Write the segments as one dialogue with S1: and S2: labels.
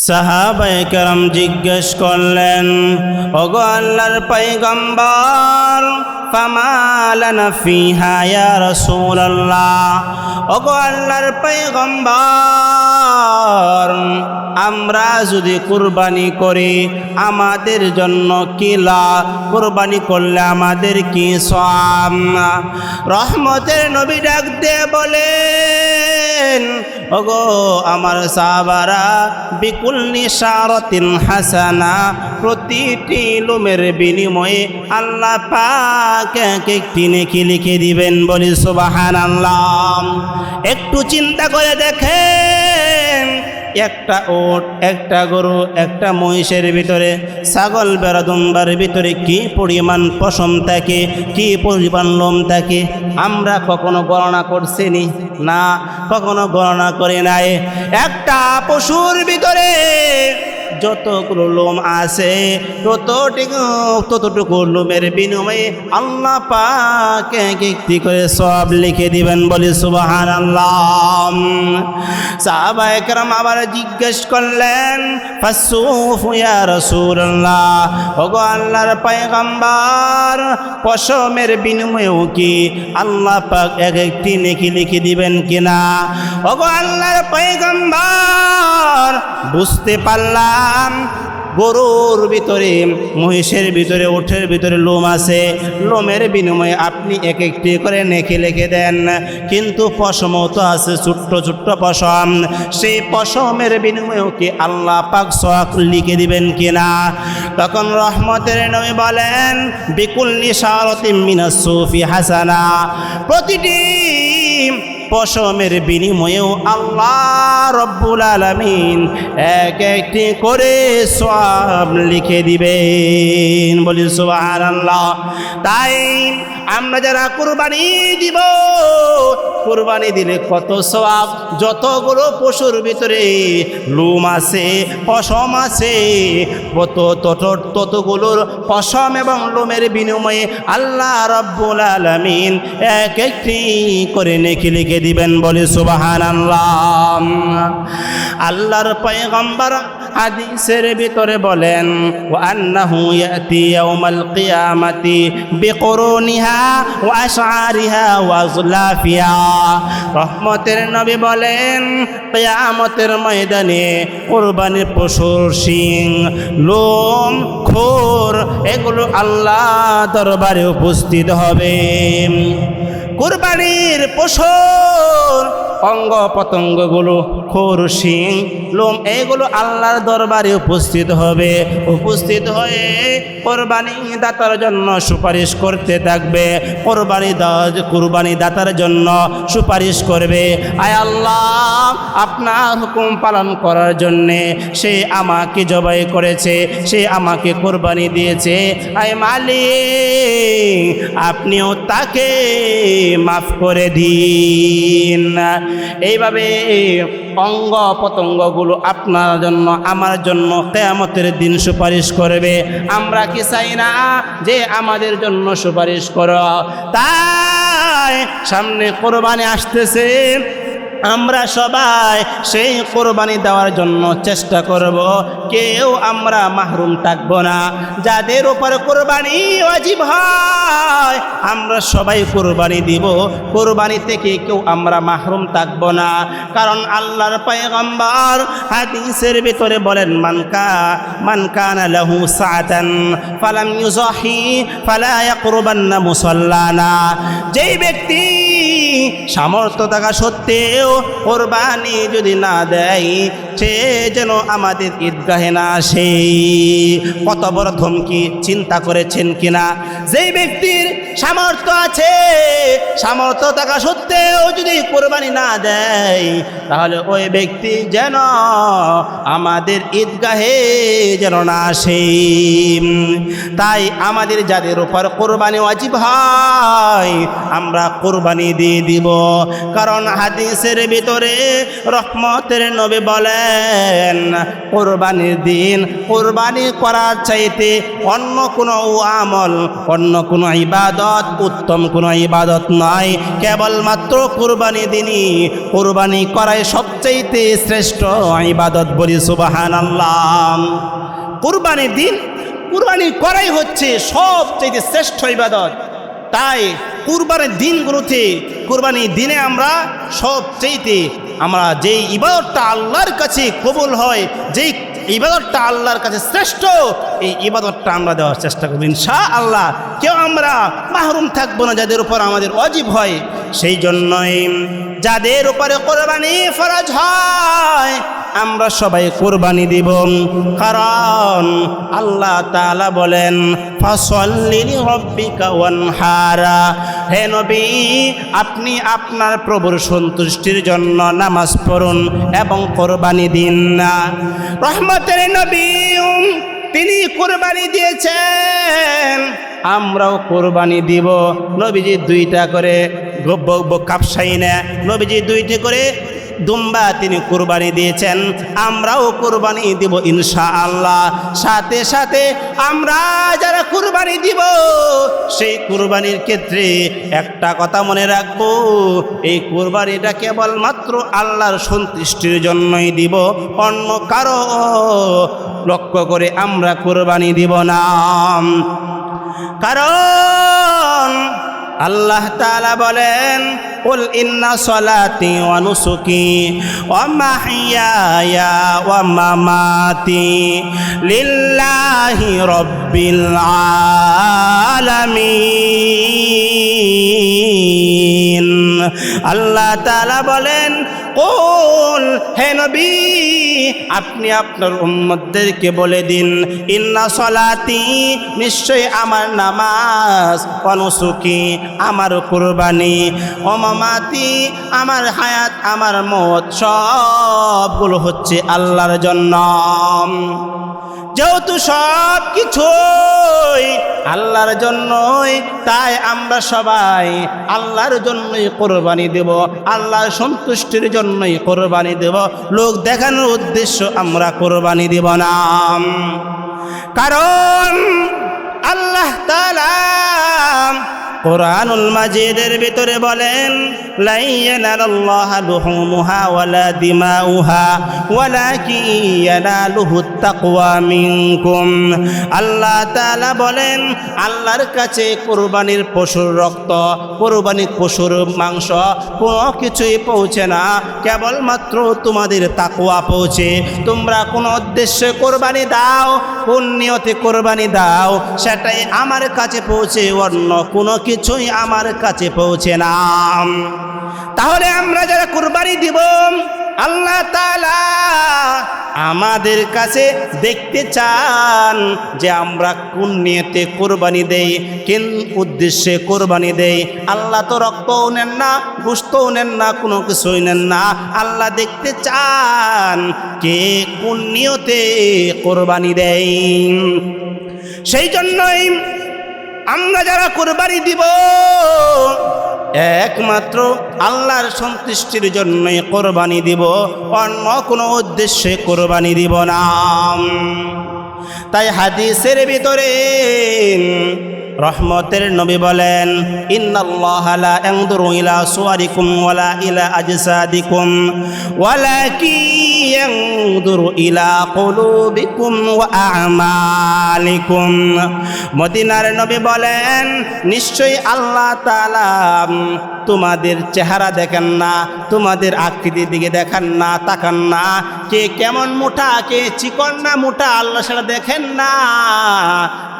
S1: সাহাবায়ে কেরাম জিজ্ঞেস করলেন ওগো আল্লাহর ফিহা ইয়া রাসূলুল্লাহ। ওগো আল্লাহর পয়গম্বর, আমরা যদি কুরবানি করি, আমাদের জন্য কি লাভ কুরবানি করলে আমাদের কি সওয়াব? রহমতের নবী ডাক দিয়ে বলেন, ওগো আমার সাবারা বিকুল নিশারতিন হাসানা প্রতিটি লোমের বিনিময়ে আল্লাহ পাক এক একটি নেকি লিখে দিবেন। বলি সুবাহান আল্লাহ একটু চিন্তা করে দেখেন, একটা ওট, একটা গরু, একটা মহিষের ভিতরে ছাগল, বেড়াদুম্বার ভিতরে কি পরিমাণ পশম থাকে, কি পরিমাণ লোম থাকে, আমরা কখনো গণনা করছিনি না, কখনো গণনা করে নাই। একটা পশুর ভিতরে যতগুলো লোম আছে ততটুকু ততটুকু লোমের বিনিময়ে আল্লাহ পাক একটি করে সব লিখে দিবেন। বলি সুবাহান আল্লাহ সাহাবা একরাম আবার জিজ্ঞেস করলেন ফাসুফ ইয়া রাসূলুল্লাহ? ওগো আল্লাহর পয়গম্বর, পশমের বিনিময়েও কি আল্লাহ পাক এক একটি নেকি লিখে দিবেন কিনা? ওগো আল্লাহর পয়গম্বর, বুঝতে পারলাম গরুর ভিতরে, মহিষের ভিতরে ওঠের ভিতরে লোম আছে। লোমের বিনিময়ে আপনি এক একটি করে নেখে লিখে দেন। কিন্তু পশমও তো আছে, ছোট্ট ছোট্ট পশম। সেই পশমের বিনিময়েও কি আল্লাহ পাক শখ লিখে দিবেন কিনা? তখন রহমতের নবী বলেন, বিকুল নিশারতি মিনাস সুফি হাসানা। প্রতিটি পশমের বিনিময়েও আল্লাহ রব্বুল আলমিন এক একটি করে সব লিখে দিবেন। বলি সুবাহান আল্লাহ তাই আমরা যারা কুরবানি দিব, কুরবানি দিলে কত সব যতগুলো পশুর ভিতরে লুম আছে, পশম আছে, কত তত ততগুলোর পশম এবং লোমের বিনিময়ে আল্লাহ রব্বুল আলমিন এক একটি করে নেকি লিখে দিবেন বলে সুবাহান আল্লাহ আল্লাহর পয়গম্বর হাদিসের ভিতরে বলেন ও আন্নাহু ইয়াতি ইয়াউমাল কিয়ামাতি বিকুরুনিহা ওয়া আশআরিহা ওয়া যুলাফিহা রহমতের নবী বলেন, কিয়ামতের ময়দানে কুরবানির পশুর শিং, লোম, খোর, এগুলো আল্লাহ দরবারে উপস্থিত হবে। কুরবানির পশুর অঙ্গ পতঙ্গগুলো খোর শিং লোম, এগুলো আল্লাহর দরবারে উপস্থিত হবে। উপস্থিত হয়ে কোরবানি দাতার জন্য সুপারিশ করতে থাকবে। কোরবানি কুরবানি দাতার জন্য সুপারিশ করবে। আয় আল্লাহ, আপনার হুকুম পালন করার জন্যে সে আমাকে জবাই করেছে, সে আমাকে কোরবানি দিয়েছে। আয় মালিক, আপনিও তাকে মাফ করে দিন। এইভাবে অঙ্গ পতঙ্গগুলো আপনার জন্য, আমার জন্য কেয়ামতের দিন সুপারিশ করবে। আমরা কি চাই না যে আমাদের জন্য সুপারিশ কর? তাই সামনে কোরবানি আসতেছে। আমরা সবাই সেই কোরবানি দেওয়ার জন্য চেষ্টা করব। কেউ আমরা মাহরুম থাকব না। যাদের উপর কোরবানি অজীব হয়, আমরা সবাই কোরবানি দিব। কোরবানি থেকে কেউ আমরা মাহরুম থাকব না। কারণ আল্লাহর পয়গম্বর হাদিসের ভিতরে বলেন মানকা মানকানা লাহু সাআতান ফালাম ইউজাহি ফালা ইয়াকরুবান্না মুসাল্লানা। যেই ব্যক্তি সামর্থ্য থাকা সত্ত্বেও কোরবানি যদি না দেয় সে যেন আমাদের ঈদগাহে না আসে। কত বড় ধমকি, চিন্তা করেছেন কিনা? যেই ব্যক্তির সামর্থ্য আছে, সামর্থ্য থাকা সত্ত্বেও যদি কোরবানি না দেয়, তাহলে ওই ব্যক্তি যেন আমাদের ঈদগাহে যেন না আসে। তাই আমাদের যাদের উপর কোরবানি ওয়াজিব হয়, আমরা কোরবানি দিয়ে দিব। কারণ হাদিসের ভিতরে রহমতের নবী বলেন বলেন কোরবানির দিন, কোরবানি করার চাইতে অন্য কোনো আমল, অন্য কোনো ইবাদত, উত্তম কোনো ইবাদত নয় কেবলমাত্র কোরবানি দিনই, কোরবানি করাই সবচাইতে শ্রেষ্ঠ ইবাদত বলি সুবাহান আল্লাহ কোরবানির দিন, কুরবানি করাই হচ্ছে সবচেয়ে শ্রেষ্ঠ ইবাদত। তাই কুরবানির দিনগুলোতে কুরবানি দিনে আমরা সবচেয়েতে আমরা যেই ইবাদতটা আল্লাহর কাছে কবুল হয়, যেই ইবাদতটা আল্লাহর কাছে শ্রেষ্ঠ, এই ইবাদতটা আমরা দেওয়ার চেষ্টা করব। ইনশা আল্লাহ কেউ আমরা মাহরুম থাকব না যাদের উপর আমাদের অজীব হয়, সেই জন্যই যাদের উপরে কোরবানি ফরজ হয় আমরা সবাই কোরবানি দিব। কারণ আল্লাহ তাআলা বলেন হে নবী, আপনি আপনার প্রভুর সন্তুষ্টির জন্য নামাজ পড়ুন এবং কোরবানি দিন না। রহমতের নবী, তিনি কোরবানি দিয়েছেন। আমরাও কোরবানি দিব। নবীজি দুইটা করে কাপসাই না নবীজি দুইটি করে দুম্বা তিনি কুরবানি দিয়েছেন, আমরাও কুরবানি দিব ইনশা আল্লাহ সাথে সাথে আমরা যারা কুরবানি দিব, সেই কুরবানির ক্ষেত্রে একটা কথা মনে রাখব, এই কুরবানিটা কেবলমাত্র আল্লাহর সন্তুষ্টির জন্যই দিব, অন্য কারও লক্ষ্য করে আমরা কুরবানি দিব না। কারণ আল্লাহ তাআলা বলেন قل إن صلاتي ونسكي ومحياي ومماتي لله رب العالمين আল্লাহ তাআলা বলেন কোল, হে আপনি আপনার উম্মতদেরকে বলে দিন, ইন্না সলাতি নিশ্চয় আমার নামাজ, অনুসুকি, আমার কুরবানি অমামাতি আমার হায়াত, আমার মত, সবগুলো হচ্ছে আল্লাহর জন্য। যেহেতু সব কিছুই আল্লাহর জন্যই, তাই আমরা সবাই আল্লাহর জন্যই কোরবানি দেব, আল্লাহর সন্তুষ্টির জন্যই কোরবানি দেব। লোক দেখানোর উদ্দেশ্য আমরা কোরবানি দেব না। কারণ কোরআনুল মাজিদের ভিতরে বলেন আল্লাহ তাআলা বলেন, আল্লাহর কাছে কুরবানির পশুর রক্ত কুরবানির পশুর মাংস কোনো কিছুই পৌঁছে না। কেবলমাত্র তোমাদের তাকওয়া পৌঁছে। তোমরা কোন উদ্দেশ্যে কোরবানি দাও কোন নিয়তে কোরবানি দাও, সেটাই আমার কাছে পৌঁছে। অন্য কোনো কিছুই আমার কাছে পৌঁছে না। তাহলে আমরা যারা কুরবানি দিব, আল্লাহ তাআলা আমাদের কাছে দেখতে চান যে আমরা কোন নিয়তে কোরবানি দেই, কোন উদ্দেশ্যে কোরবানি দেই। আল্লাহ তো রক্তও নেন না গুস্তও নেন না, কোনো কিছুই নেন না। আল্লাহ দেখতে চান কে কোন নিয়তে কোরবানি দেয়। সেই জন্যই আমরা যারা কোরবানি দিব, একমাত্র আল্লাহর সন্তুষ্টির জন্যই কোরবানি দিব, অন্য কোনো উদ্দেশ্যে কোরবানি দিব না। তাই হাদিসের ভিতরে রহমতের নবী বলেন, ইন্নাল্লাহ লা ইয়ানদুরু ইলা সুওয়ারিকুম ওয়ালা ইলা ইলা ওয়া আমালিকুম। মদিনার নবী বলেন, নিশ্চয়ই আল্লাহ তোমাদের চেহারা দেখেন না, তোমাদের আকৃতির দিকে দেখেন না, তাকান না। কে কেমন মোটা, কে চিকন না মোটা, আল্লাহ সেটা দেখেন না।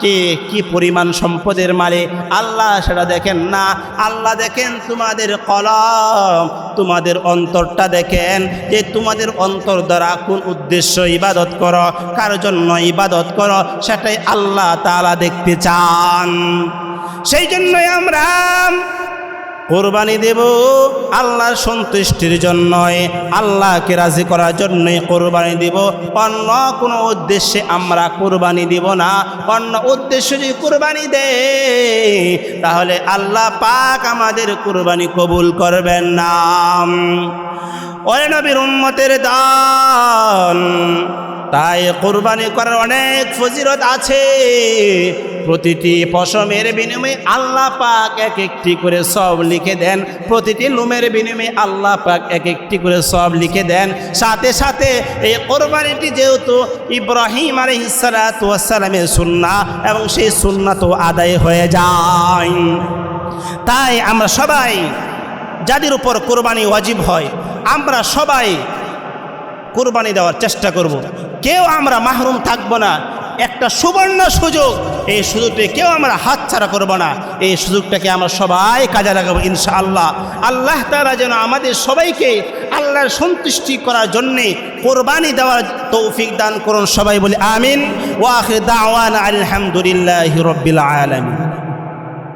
S1: কে, কি পরিমাণ সম্পদের মালে আল্লাহ সেটা দেখেন না। আল্লাহ দেখেন তোমাদের কলম, তোমাদের অন্তরটা দেখেন যে তোমাদের অন্তর দ্বারা কোন উদ্দেশ্য ইবাদত করো, কার জন্য ইবাদত করো, সেটাই আল্লাহ তালা দেখতে চান। সেই জন্যই আমরা কোরবানি দেব আল্লাহর সন্তুষ্টির জন্যই, আল্লাহকে রাজি করার জন্যই কোরবানি দেব। অন্য কোনো উদ্দেশ্যে আমরা কোরবানি দিব না। অন্য উদ্দেশ্যে যদি কোরবানি দে তাহলে আল্লাহ পাক আমাদের কোরবানি কবুল করবেন না। ওরে নবীর উম্মতের দান, তাই কোরবানি করার অনেক ফজিরত আছে। প্রতিটি পশমের বিনিময়ে আল্লাহ পাক এক একটি করে সব লিখে দেন। প্রতিটি লুমের বিনিময়ে আল্লাহ পাক এক একটি করে সব লিখে দেন। সাথে সাথে এই কোরবানিটি যেহেতু ইব্রাহিম আলহিসালামের সুন্না এবং সেই সুন্না তো আদায় হয়ে যায়। তাই আমরা সবাই যাদের উপর কোরবানি ওয়াজিব হয়, আমরা সবাই কোরবানি দেওয়ার চেষ্টা করব। কেউ আমরা মাহরুম থাকব না। একটা সুবর্ণ সুযোগ এই সুযোগটি কেউ আমরা হাতছাড়া করব না। এই সুযোগটাকে আমরা সবাই কাজে লাগাবো ইনশা আল্লাহ আল্লাহ তারা যেন আমাদের সবাইকে আল্লাহর সন্তুষ্টি করার জন্যে কোরবানি দেওয়ার তৌফিক দান করুন সবাই বলি আমিন। ওয়াখির দাওয়ান আলহামদুলিল্লাহ রব্বিল আলমিন।